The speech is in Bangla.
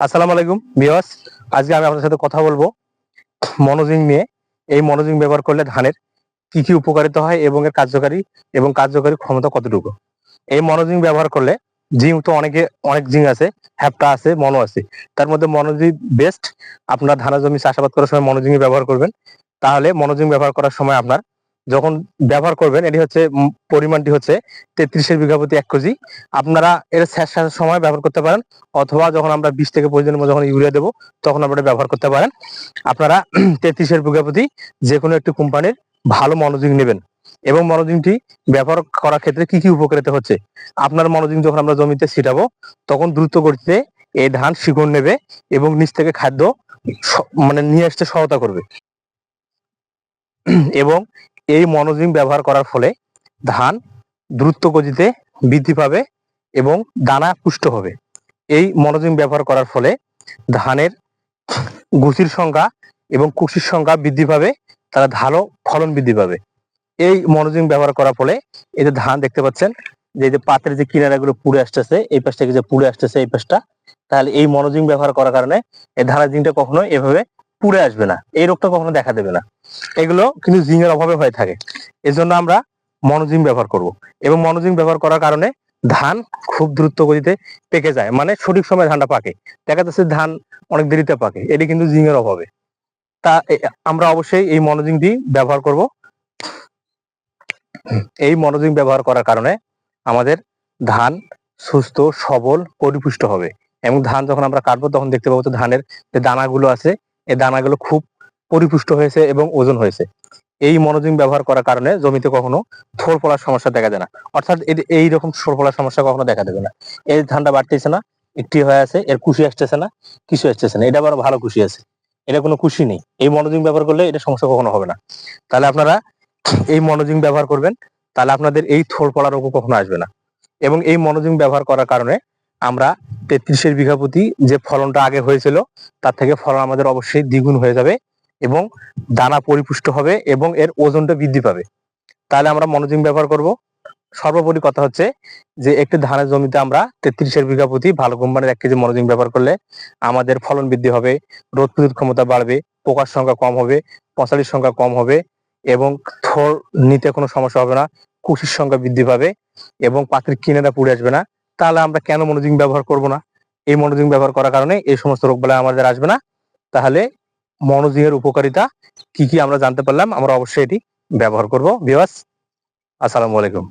আসসালামু আলাইকুম বিয়াস আজকে আমি আপনার সাথে কথা বলব মনোজিং নিয়ে। এই মনোজিং ব্যবহার করলে ধানের কি কি উপকারিতা হয় এবং এর কার্যকারী এবং কার্যকারী ক্ষমতা কতটুকু? এই মনোজিং ব্যবহার করলে জিং তো অনেকে, অনেক জিং আছে, হ্যাপটা আছে মনো আছে। তার মধ্যে মনোজিং বেস্ট, আপনার ধানের জমি চাষাবাদ করার সময় মনোজিং ব্যবহার করবেন। তাহলে মনোজিং ব্যবহার করার সময় আপনার যখন ব্যবহার করবেন, এটি হচ্ছে পরিমাণটি হচ্ছে তেত্রিশের বিঘা প্রতি এক কেজি। আপনারা এর শেষ শেষের সময় ব্যবহার করতে পারেন, অথবা যখন আমরা বিশ থেকে পঁচিশ দিনের যখন ইউরিয়া দেবো, তখন আপনারা ব্যবহার করতে পারেন। আপনারা তেত্রিশের বিঘা প্রতি যে কোনো একটি কোম্পানির ভালো মনোযোগ নেবেন। এবং মনোজিংটি ব্যবহার করার ক্ষেত্রে কি কি উপকারিতা হচ্ছে? আপনার মনোজিং যখন আমরা জমিতে ছিটাবো, তখন দ্রুত গতিতে এই ধান শিকড় নেবে এবং নিচ থেকে খাদ্য মানে নিয়ে আসতে সহায়তা করবে। এবং এই মনোজিং ব্যবহার করার ফলে ধান দ্রুত গতিতে বৃদ্ধি পাবে এবং দানা পুষ্ট হবে। এই মনোজিং ব্যবহার করার ফলে ধানের গুছির সংখ্যা এবং কুশির সংখ্যা বৃদ্ধি পাবে, তারা ভালো ফলন বৃদ্ধি পাবে। এই মনোজিং ব্যবহার করার ফলে এই যে ধান দেখতে পাচ্ছেন, যে এই যে পাতের যে কিনারাগুলো পুড়ে আসতেছে, এই পাশ থেকে যে পুড়ে আসতেছে, এই পাশটা, তাহলে এই মনোজিং ব্যবহার করার কারণে এই ধানের জিংটা কখনো এভাবে পুড়ে আসবে না। এই রোগটা কখনো দেখা দেবে না। এগুলো কিন্তু জিংয়ের অভাবে হয়ে থাকে। এজন্য আমরা মনোজিং ব্যবহার করব। এবং মনোজিং ব্যবহার করার কারণে ধান খুব দ্রুত গতিতে পেকে যায়। মানে সঠিক সময় ধানটা পাকে। দেখা যাচ্ছে ধান অনেক দেরিতে পাকে। এটি কিন্তু জিঙের অভাবে। তা আমরা অবশ্যই এই মনোজিংটি ব্যবহার করব। এই মনোজিং ব্যবহার করার কারণে আমাদের ধান সুস্থ, সবল, পরিপুষ্ট হবে। এবং ধান যখন আমরা কাটবো, তখন দেখতে পাবো তো ধানের যে দানাগুলো আছে এই দানাগুলো খুব পরিপুষ্ট হয়েছে এবং ওজন হয়েছে। এই মনোজিং ব্যবহার করার কারণে জমিতে কখনো থোর পড়ার সমস্যা দেখা যায় না। অর্থাৎ এই রকম থোর পড়ার সমস্যা কখনো দেখা দেবে না। এই ধানটা বাড়তেছে না, একটি হয়ে আছে, এর কুশি আসতেছে না, কিছু আসতেছে না। এটা আবার ভালো কুশি আছে। এটা কোনো কুশি নেই। এই মনোজিং ব্যবহার করলে এটা সমস্যা কখনো হবে না। তাহলে আপনারা এই মনোজিং ব্যবহার করবেন, তাহলে আপনাদের এই থোড় পড়ার রোগও কখনো আসবে না। এবং এই মনোজিং ব্যবহার করার কারণে আমরা তেত্রিশের বিঘা প্রতি যে ফলনটা আগে হয়েছিল, তার থেকে ফলন আমাদের অবশ্যই দ্বিগুণ হয়ে যাবে এবং দানা পরিপুষ্ট হবে এবং এর ওজনটা বৃদ্ধি পাবে। তাহলে আমরা মনোজিং ব্যবহার করব। সর্বোপরি কথা হচ্ছে যে, একটি ধানের জমিতে আমরা তেত্রিশের বিঘা প্রতি ভালো কোম্পানির এক কেজি মনোজিং ব্যবহার করলে আমাদের ফলন বৃদ্ধি হবে রোদ প্রতিরোধ ক্ষমতা বাড়বে, পোকার সংখ্যা কম হবে পচালির সংখ্যা কম হবে এবং থর নিতে কোনো সমস্যা হবে না, কুশির সংখ্যা বৃদ্ধি পাবে এবং পাত্রের কিনেরা পুড়ে আসবে না। তাহলে আমরা কেন মনোজিং ব্যবহার করব না? এই মনোজিং ব্যবহার করার কারণে এই সমস্ত রোগ বেলা আমাদের আসবে না। তাহলে মনোজিং এর উপকারিতা কি কি আমরা জানতে পারলাম, আমরা অবশ্যই এটি ব্যবহার করব। বিওয়াস আসসালামু আলাইকুম।